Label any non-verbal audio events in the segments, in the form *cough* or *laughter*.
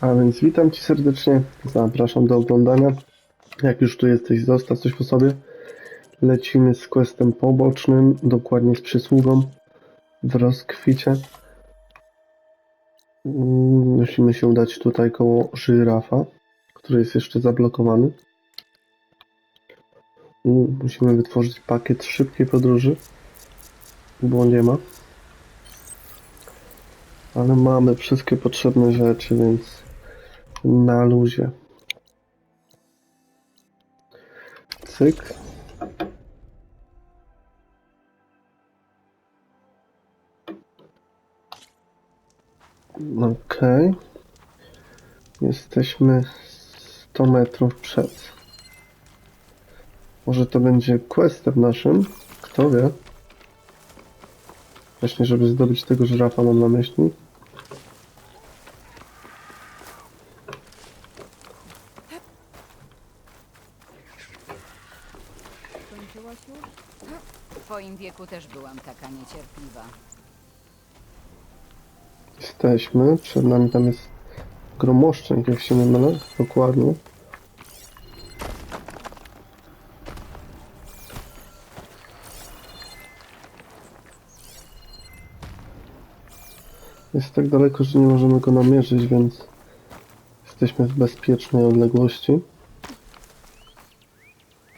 A więc witam Cię serdecznie, zapraszam do oglądania. Jak już tu jesteś, zostaw coś po sobie. Lecimy z questem pobocznym, dokładnie z przysługą w rozkwicie. Mm, Musimy się udać tutaj koło żyrafa, który jest jeszcze zablokowany. Musimy wytworzyć pakiet szybkiej podróży, bo nie ma. Ale mamy wszystkie potrzebne rzeczy, więc na luzie. Cyk. Okej. Jesteśmy 100 metrów przed. Może to będzie questem naszym? Kto wie? Właśnie, żeby zdobyć tego żyrafa mam na myśli. Skończyłaś już? W wieku też byłam taka niecierpliwa. Jesteśmy. Przed nami tam jest gromoszczęk, jak się nie mylę. Dokładnie. Jest tak daleko, że nie możemy go namierzyć, więc jesteśmy w bezpiecznej odległości.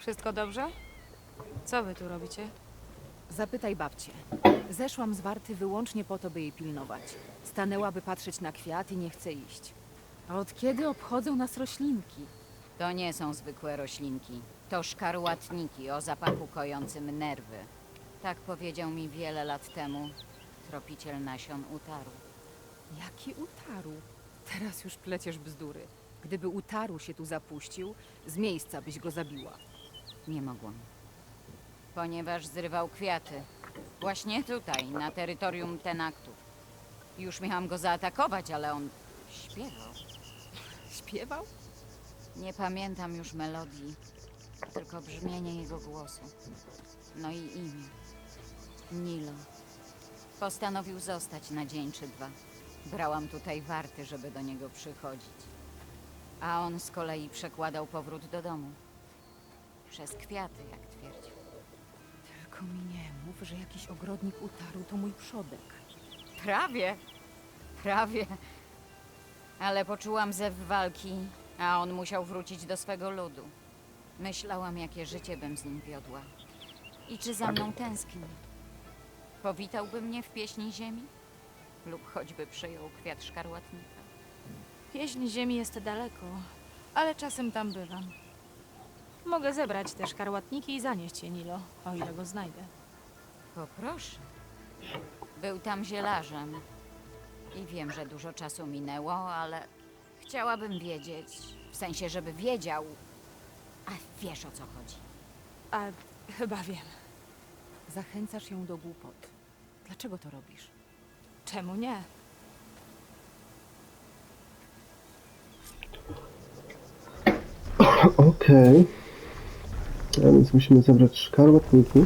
Wszystko dobrze? Co wy tu robicie? Zapytaj babcię. Zeszłam z warty wyłącznie po to, by jej pilnować. Stanęłaby patrzeć na kwiat i nie chce iść. A od kiedy obchodzą nas roślinki? To nie są zwykłe roślinki. To szkarłatniki o zapachu kojącym nerwy. Tak powiedział mi wiele lat temu tropiciel nasion utaru. Jaki utaru? Teraz już pleciesz bzdury. Gdyby utaru się tu zapuścił, z miejsca byś go zabiła. Nie mogłam. Ponieważ zrywał kwiaty. Właśnie tutaj, na terytorium Tenaktów. Już miałam go zaatakować, ale on śpiewał. *laughs* Śpiewał? Nie pamiętam już melodii, tylko brzmienie jego głosu. No i imię. Nilo. Postanowił zostać na dzień czy dwa. Brałam tutaj warty, żeby do niego przychodzić. A on z kolei przekładał powrót do domu. Przez kwiaty, jak. Tylko mi nie mów, że jakiś ogrodnik utaru to mój przodek. Prawie. Prawie. Ale poczułam zew walki, a on musiał wrócić do swego ludu. Myślałam, jakie życie bym z nim wiodła. I czy za mną tęskni. Powitałby mnie w pieśni ziemi? Lub choćby przyjął kwiat szkarłatnika. Pieśń ziemi jest daleko, ale czasem tam bywam. Mogę zebrać te szkarłatniki i zanieść je Nilo, o ile go znajdę. Poproszę. Był tam zielarzem. I wiem, że dużo czasu minęło, ale chciałabym wiedzieć, w sensie, żeby wiedział. A wiesz o co chodzi. A chyba wiem. Zachęcasz ją do głupot. Dlaczego to robisz? Czemu nie? Okej. A więc musimy zebrać szkarłatniki.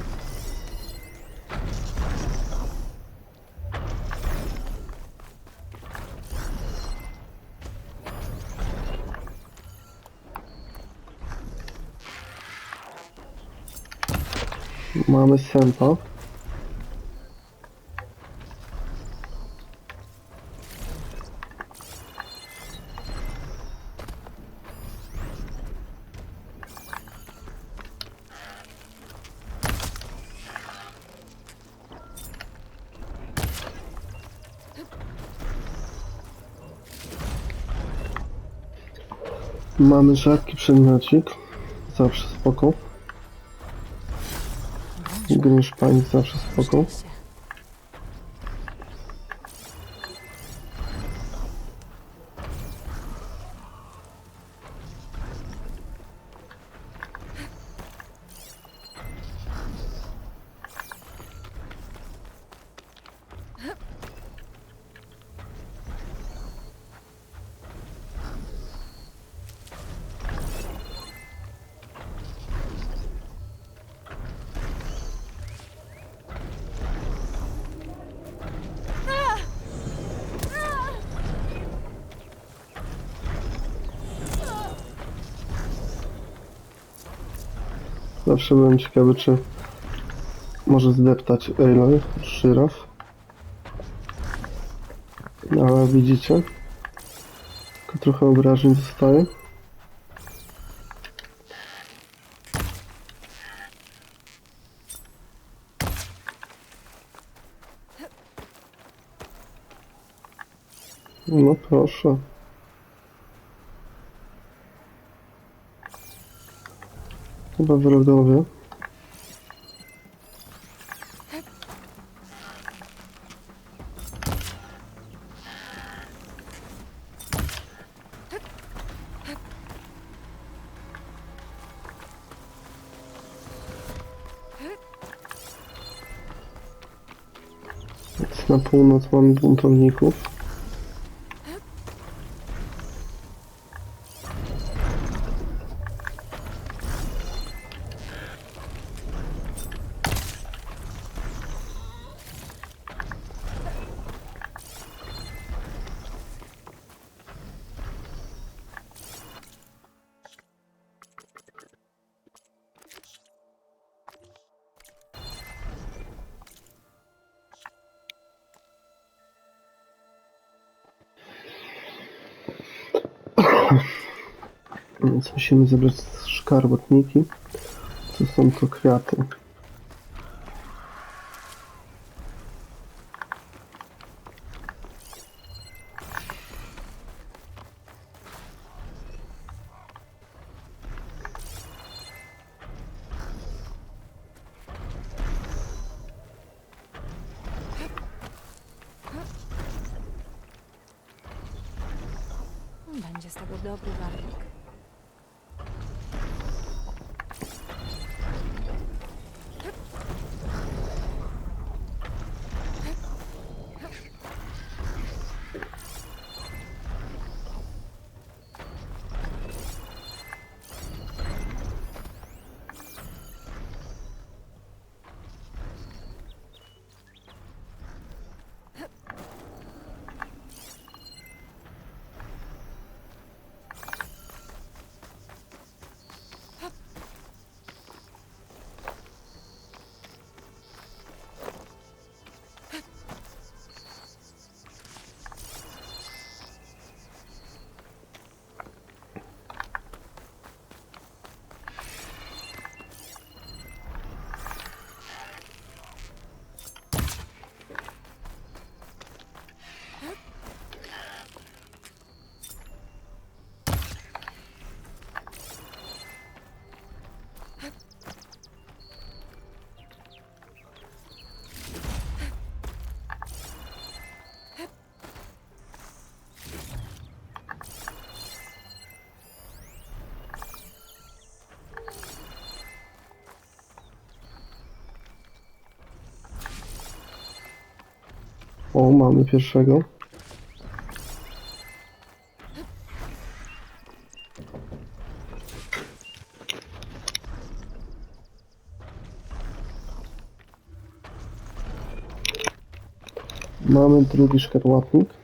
Mamy sępa. Mamy rzadki przedmiocik. Zawsze spoko. Gryszpanik zawsze spoko. Zawsze byłem ciekawy, czy może zdeptać Aloy, Żyraf. No, Ale widzicie? Trochę obrażeń dostaje. No proszę. Chyba wrogowie. Więc na północ mamy buntowników. Więc musimy zebrać szkarłatniki. Co są to kwiaty? O, mamy pierwszego. Mamy drugi szkarłatnik.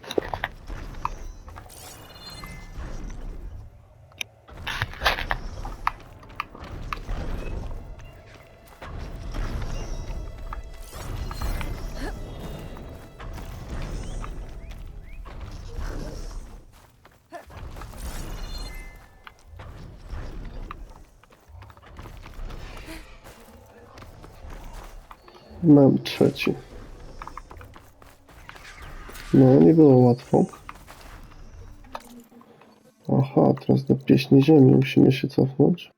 Trzeci. No, nie było łatwo. Aha, teraz do pieśni ziemi musimy się cofnąć.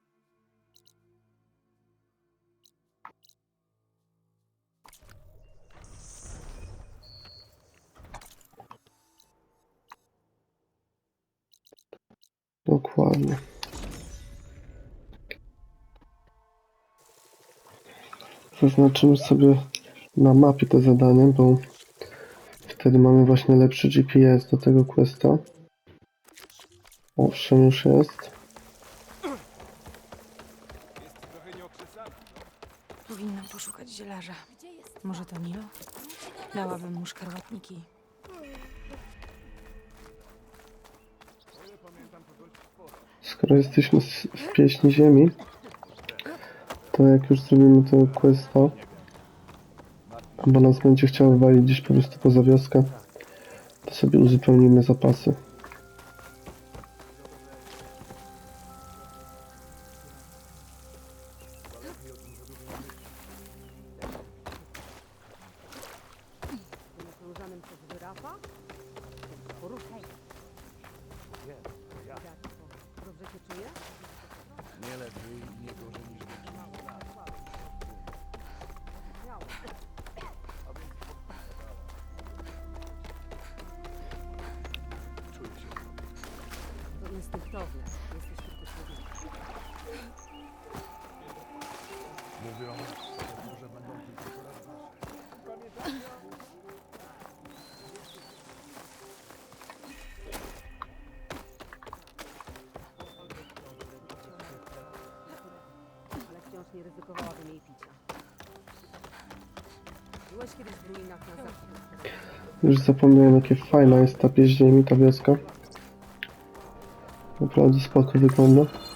Dokładnie. Zaznaczymy sobie na mapie te zadanie, bo wtedy mamy właśnie lepszy GPS do tego questa. Owszem, już jest. Powinnam poszukać zielarza. Może to Nilo? Dałabym mu szkarłatniki. Skoro jesteśmy w pieśni ziemi, to to jak już zrobimy tego questa, albo nas będzie chciał wywalić gdzieś po prostu poza wioskę, to sobie uzupełnimy zapasy. Instynktowne. Jesteś tylko człowiekiem. Mówią, że będą tylko coraz nasze. Ale wciąż nie ryzykowałabym jej picia. Byłeś kiedyś w ruinach na zachód. Już zapomniałem jakie fajna jest ta pieśń ziemi, ta wioska. Naprawdę spoko wygląda. To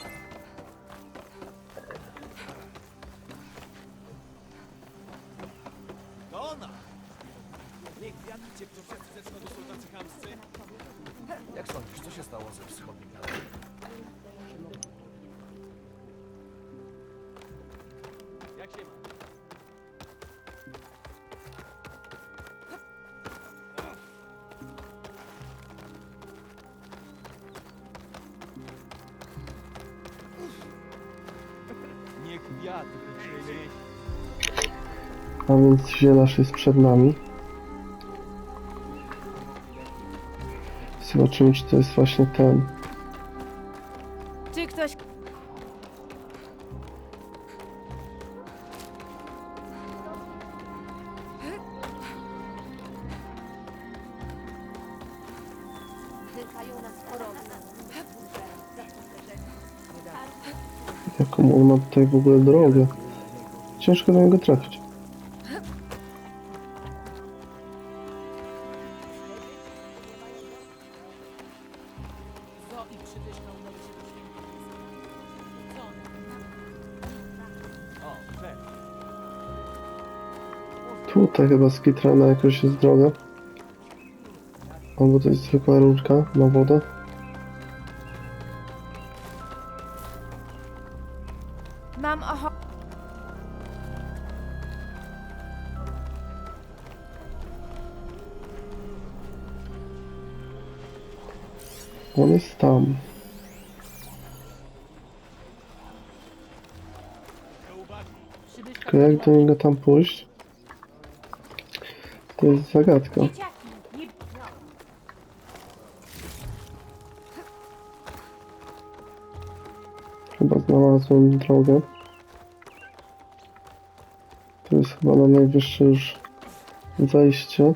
zielarz jest przed nami. Zobaczymy, czy to jest właśnie ten. Czy ktoś... Jaką on ma tutaj w ogóle drogę. Ciężko do niego trafić. Chyba z Kitrana jakoś jest droga. Albo to jest zwykła rurka na wodę. Mam ochotę... On jest tam. Tylko jak do niego tam pójść? To jest zagadka. Chyba znalazłem drogę. To jest chyba na najwyższe już zejście.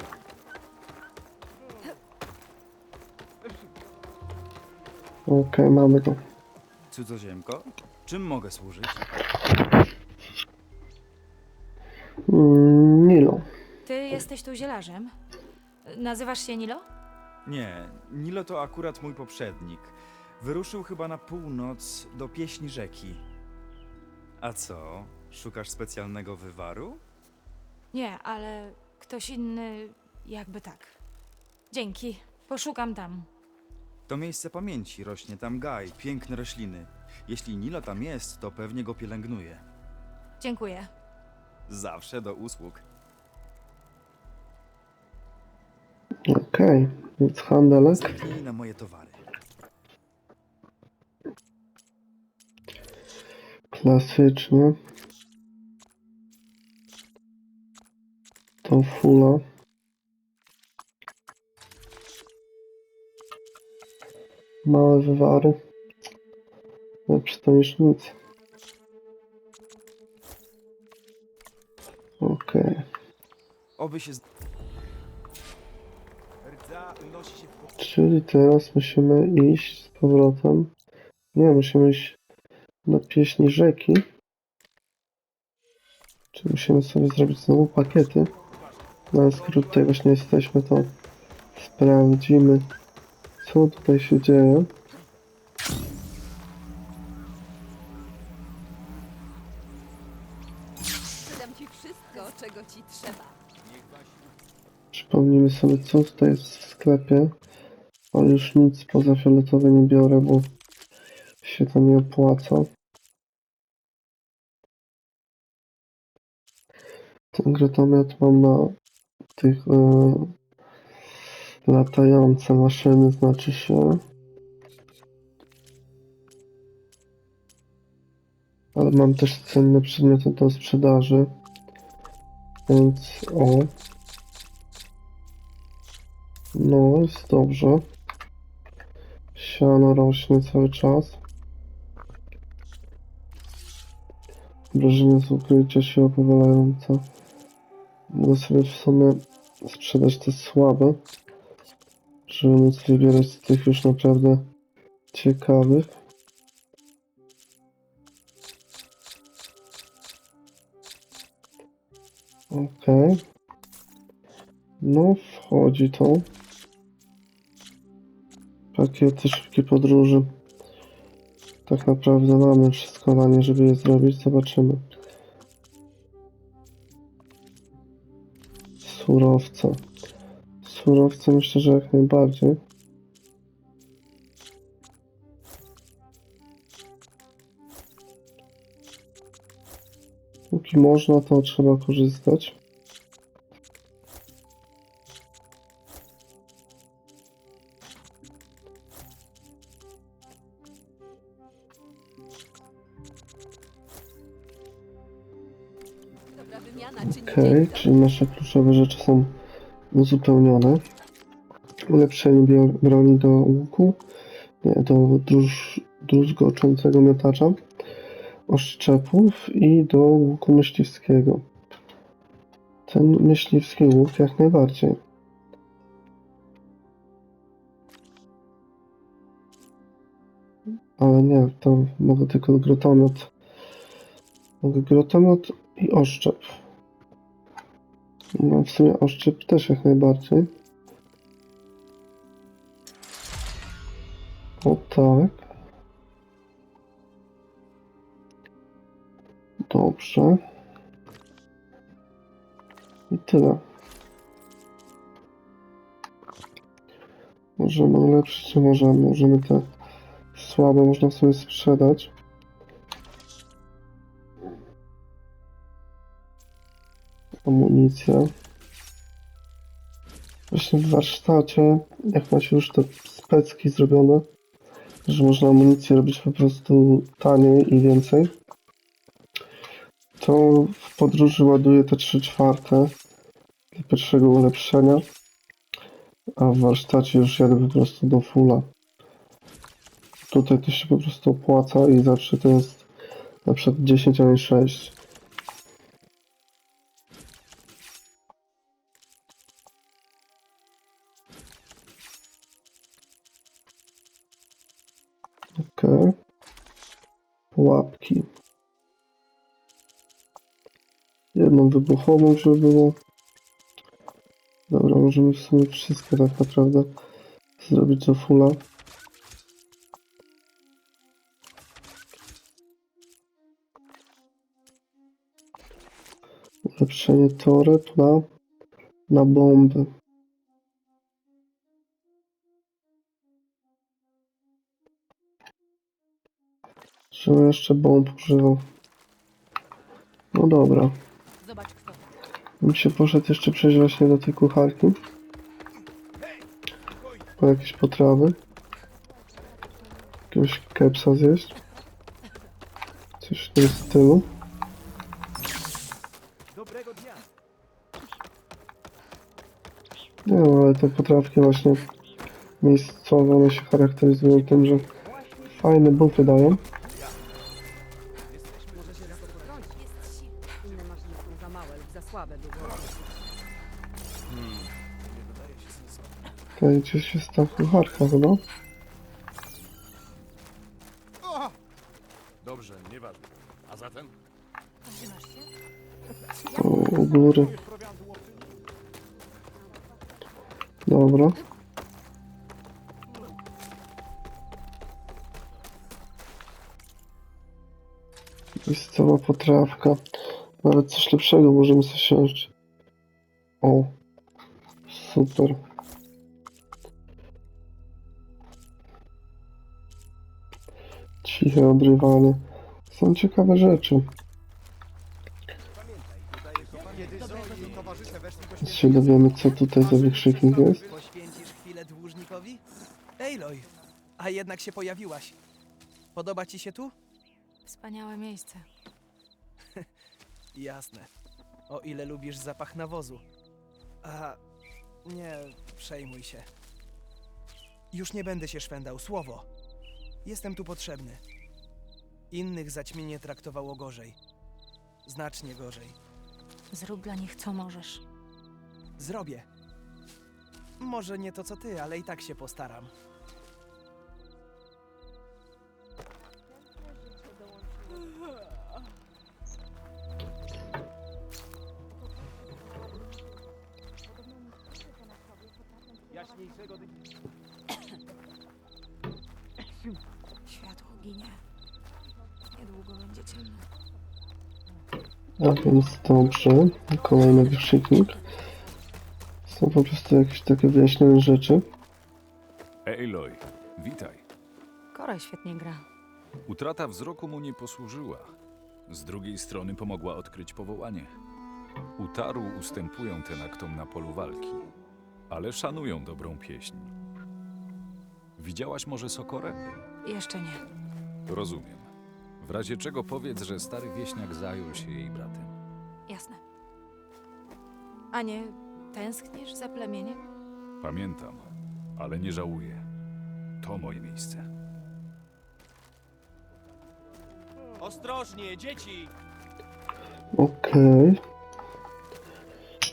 Okej, mamy go. Cudzoziemko, czym mogę służyć? Jesteś tu zielarzem? Nazywasz się Nilo? Nie, Nilo to akurat mój poprzednik. Wyruszył chyba na północ do pieśni rzeki. A co? Szukasz specjalnego wywaru? Nie, ale ktoś inny jakby tak. Dzięki. Poszukam tam. To miejsce pamięci, rośnie tam gaj, piękne rośliny. Jeśli Nilo tam jest, to pewnie go pielęgnuje. Dziękuję. Zawsze do usług. Okej, więc handelek. Zerknij na moje towary. Klasycznie. To fula. Małe wywary. Lepsze to niż nic. Okej. Oby się Czyli teraz musimy iść z powrotem. Nie, musimy iść do pieśni rzeki. Czy musimy sobie zrobić znowu pakiety? No ale skoro tutaj właśnie jesteśmy, to sprawdzimy, co tutaj się dzieje. Przypomnijmy sobie, co tutaj jest w sklepie. Już nic poza fioletowe nie biorę, bo się to nie opłaca. Ten grotomiot mam na tych e, latające maszyny, znaczy się. Ale mam też cenne przedmioty do sprzedaży. Więc o. No, jest dobrze. Siano rośnie cały czas. Wrażenie z ukrycia siła powalająca. Mogę sobie w sumie sprzedać te słabe, żeby móc wybierać z tych już naprawdę ciekawych. Okej. No, wchodzi to. Pakiety szybkiej podróży. Tak naprawdę mamy wszystko na nie, żeby je zrobić. Zobaczymy. Surowce. Surowce myślę, że jak najbardziej. Póki można, to trzeba korzystać. Okej, piękna? czyli nasze kluczowe rzeczy są uzupełnione. Ulepszenie broni do łuku, nie, do dróż, druzgoczącego miotacza, oszczepów i do łuku myśliwskiego. Ten myśliwski łuk jak najbardziej. Ale nie, to mogę tylko grotomiot. Mogę grotomiot i oszczep. No w sumie oszczep też jak najbardziej. O tak. Dobrze. I tyle. Możemy ulepszyć, może możemy te słabe można sobie sprzedać. Amunicja. Właśnie w warsztacie, jak ma się już te specki zrobione, że można amunicję robić po prostu taniej i więcej, to w podróży ładuję te 3 czwarte dla pierwszego ulepszenia, a w warsztacie już jadę po prostu do fulla. Tutaj to się po prostu opłaca i zawsze to jest na przykład 10, a nie 6. Okej. Pułapki. Jedną wybuchową, żeby było. Dobra, możemy w sumie wszystko tak naprawdę zrobić do fulla. Ulepszenie toreb na, na bomby. Żebym jeszcze bomb używał. No dobra. Bym się poszedł jeszcze przejść właśnie do tej kucharki. Po jakieś potrawy. Jakiegoś kepsa zjeść. Coś w tym stylu. Nie wiem, ale te potrawki właśnie miejscowe, one się charakteryzują tym, że fajne buffy dają. Inne maszyny są za małe lub za słabe. Okej, gdzieś jest ta kucharka chyba. Dobrze, nieważne. A zatem? O, u góry. Potrawka. Nawet coś lepszego możemy sobie siąść. O, super. Ciche odrywanie. Są ciekawe rzeczy. Teraz się dowiemy, co tutaj za wykrzyknik jest. Poświęcisz chwilę dłużnikowi? Ejloj, a jednak się pojawiłaś. Podoba ci się tu? Wspaniałe miejsce. Jasne. O ile lubisz zapach nawozu. A nie przejmuj się. Już nie będę się szwendał, słowo. Jestem tu potrzebny. Innych zaćmienie traktowało gorzej. Znacznie gorzej. Zrób dla nich co możesz. Zrobię. Może nie to co ty, ale i tak się postaram. Dobrze. Kolejny wykrzyknik. Są po prostu jakieś takie wyjaśnione rzeczy. Aloy, witaj. Kora świetnie gra. Utrata wzroku mu nie posłużyła. Z drugiej strony pomogła odkryć powołanie. Utaru ustępują ten aktom na polu walki, ale szanują dobrą pieśń. Widziałaś może Sokorę? Jeszcze nie. Rozumiem. W razie czego powiedz, że stary wieśniak zajął się jej bratem. A nie tęsknisz za plemieniem? Pamiętam, ale nie żałuję. To moje miejsce. Ostrożnie, dzieci! Okej.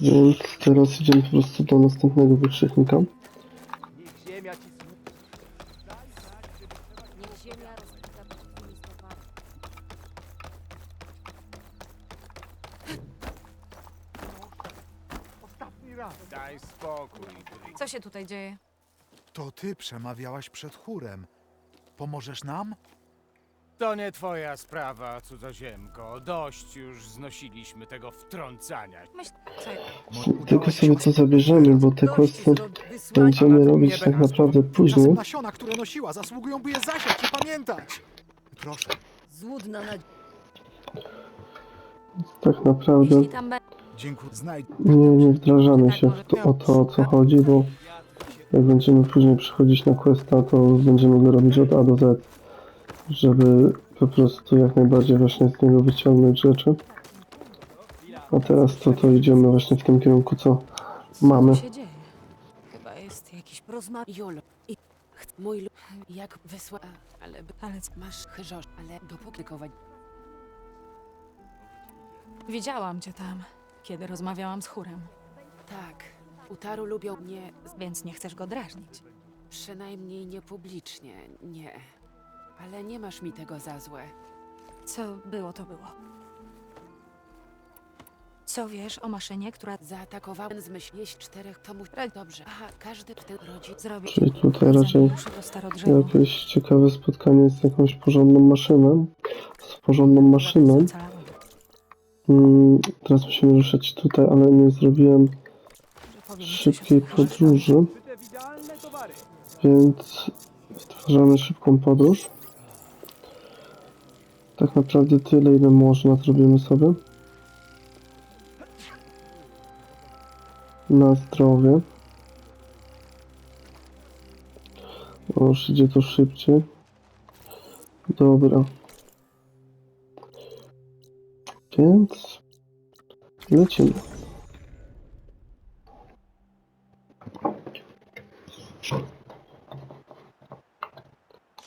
Więc teraz idziemy po prostu do następnego wykrzyknika. Daj spokój, Bri. Co się tutaj dzieje? To ty przemawiałaś przed chórem. Pomożesz nam? To nie twoja sprawa, cudzoziemko. Dość już znosiliśmy tego wtrącania. Myśl... Co? Tylko sobie to zabierzemy, bo te questy będziemy robić tak naprawdę później. Czasem nasiona, które nosiła, zasługują, by je zasiać i pamiętać. Proszę. Złudna na Tak naprawdę Jeśli tam będzie... Dziękuję. Znajdź. nie, nie wdrażamy się w to, o to, o co chodzi, bo jak będziemy później przychodzić na questa, to będziemy go robić od A do Z, żeby po prostu jak najbardziej właśnie z niego wyciągnąć rzeczy. A teraz to, to idziemy właśnie w tym kierunku, co mamy. Co się dzieje? Chyba jest jakiś... rozma... Jolo. I... ch- Mój... lu- Jak wysła... Ale... Masz chyżosz, ale dopokrykować. Widziałam cię tam, kiedy rozmawiałam z chórem, Tak. Utaru lubią mnie... więc nie chcesz go drażnić. Przynajmniej nie publicznie, nie. Ale nie masz mi tego za złe. Co było, to było. Co wiesz o maszynie, która Zaatakowałem z myśl jeść czterech tomów. Dobrze. Aha, każdy w tym rodzi... zrobi... Czyli tutaj raczej Ruszy do starodrzewu. jakieś ciekawe spotkanie z jakąś porządną maszyną. Z porządną maszyną. Mm, teraz musimy ruszać tutaj, ale nie zrobiłem szybkiej podróży, więc stwarzamy szybką podróż. Tak naprawdę tyle, ile można zrobimy sobie. Na zdrowie. Już idzie to szybciej. Dobra. Więc lecimy.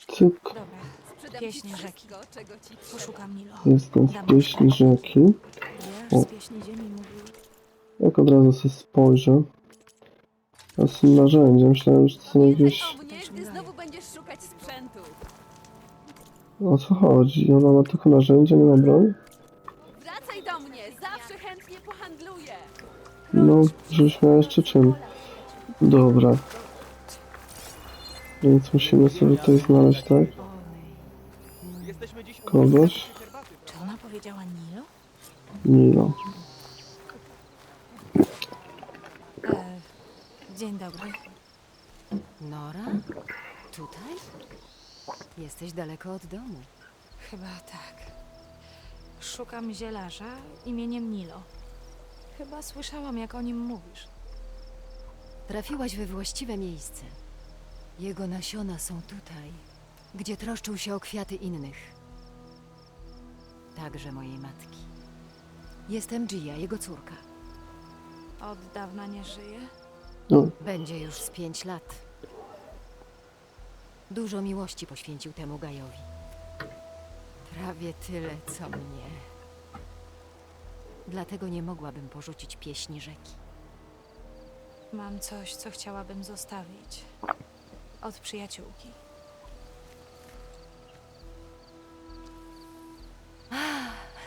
Cyk, pieśń rzeki. Poszukam Nilo. jestem w pieśni rzeki. Z mówił... Jak od razu sobie spojrzę. Są narzędzia, myślałem, że to są jakieś... O co chodzi? Ona ma tylko narzędzia, nie ma broń? No, żebyś miała jeszcze czym. Dobra. Więc musimy sobie tutaj znaleźć, tak? Jesteśmy dziś Kogoś. Czy ona powiedziała Nilo? Nilo. Dzień dobry. Nora? Tutaj? Jesteś daleko od domu. Chyba tak. Szukam zielarza imieniem Nilo. Chyba słyszałam, jak o nim mówisz. Trafiłaś we właściwe miejsce. Jego nasiona są tutaj, gdzie troszczył się o kwiaty innych. Także mojej matki. Jestem Gia, jego córka. Od dawna nie żyje. No, Będzie już z pięć lat. Dużo miłości poświęcił temu Gajowi. Prawie tyle, co mnie. Dlatego nie mogłabym porzucić pieśni rzeki. Mam coś, co chciałabym zostawić. Od przyjaciółki.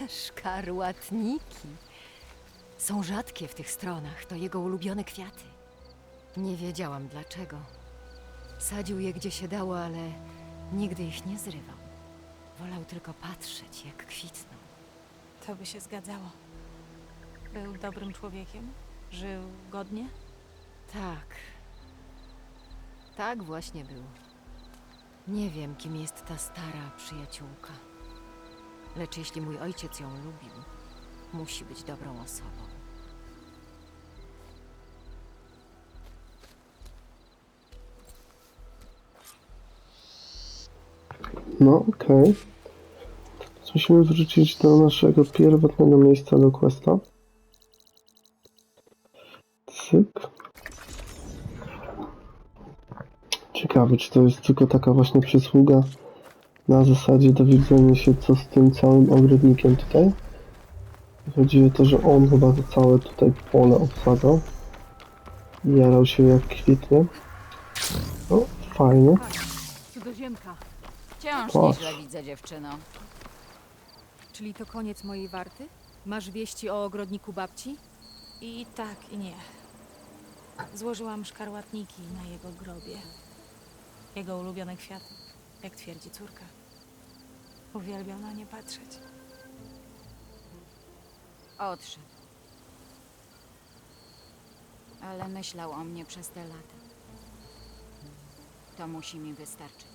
Szkarłatniki. Są rzadkie w tych stronach, to jego ulubione kwiaty. Nie wiedziałam dlaczego. Sadził je gdzie się dało, ale nigdy ich nie zrywał. Wolał tylko patrzeć, jak kwitną. To by się zgadzało. Był dobrym człowiekiem. Żył godnie. Tak. Tak właśnie był. Nie wiem, kim jest ta stara przyjaciółka. Lecz jeśli mój ojciec ją lubił, musi być dobrą osobą. no okej. Musimy wrócić do naszego pierwotnego miejsca do questa. Ciekawe, czy to jest tylko taka właśnie przysługa na zasadzie dowiedzenia się, co z tym całym ogrodnikiem tutaj. Chodzi o to, że on chyba to całe tutaj pole obsadzał. Jarał się jak kwitnie. No, fajnie. Cudzoziemka, Wciąż Patrz. nieźle widzę, dziewczyno. czyli to koniec mojej warty? Masz wieści o ogrodniku babci? I tak, i nie. Złożyłam szkarłatniki na jego grobie. Jego ulubione kwiaty, jak twierdzi córka. Uwielbiał na nie patrzeć. Odszedł. Ale myślał o mnie przez te lata. To musi mi wystarczyć.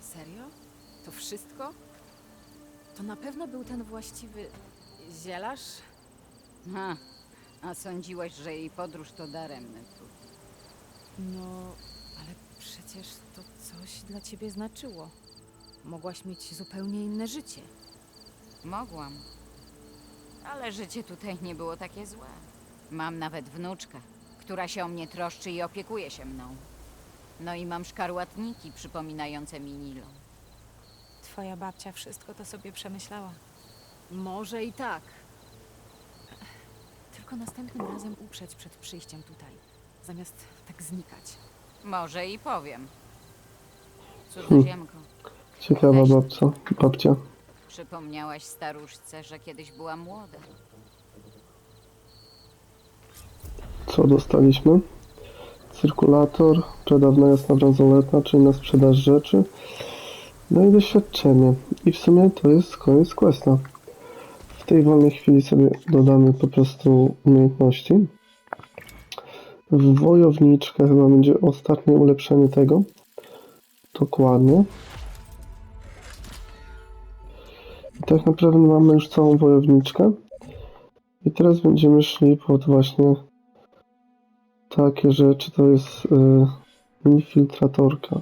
Serio? To wszystko? To na pewno był ten właściwy zielarz? Ha, a sądziłaś, że jej podróż to daremny trud. No, przecież to coś dla ciebie znaczyło. Mogłaś mieć zupełnie inne życie. Mogłam. Ale życie tutaj nie było takie złe. Mam nawet wnuczkę, która się o mnie troszczy i opiekuje się mną. No i mam szkarłatniki przypominające mi Nilo. Twoja babcia wszystko to sobie przemyślała. Może i tak. Tylko następnym razem uprzeć przed przyjściem tutaj, zamiast tak znikać. Może i powiem. Cudzoziemko, Ciekawa babcia. babcia. przypomniałaś staruszce, że kiedyś była młoda. Co dostaliśmy? Cyrkulator, przedawna jasna bransoletna, czyli na sprzedaż rzeczy. No i doświadczenie. I w sumie to jest koniec questa. W tej wolnej chwili sobie dodamy po prostu umiejętności. W wojowniczkę chyba będzie ostatnie ulepszenie tego. Dokładnie. I tak naprawdę mamy już całą wojowniczkę. I teraz będziemy szli pod właśnie takie rzeczy. To jest y, infiltratorka.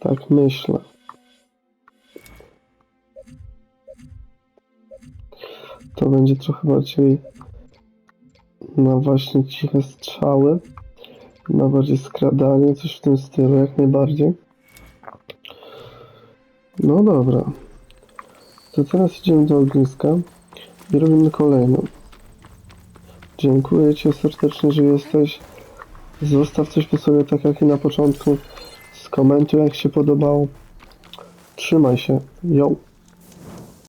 Tak myślę. To będzie trochę bardziej na właśnie ciche strzały. Na bardziej skradanie, coś w tym stylu, jak najbardziej. No dobra. To teraz idziemy do ogniska i robimy kolejną. Dziękuję Ci serdecznie, że jesteś. Zostaw coś po sobie, tak jak i na początku. Skomentuj, jak się podobało. Trzymaj się. Yo.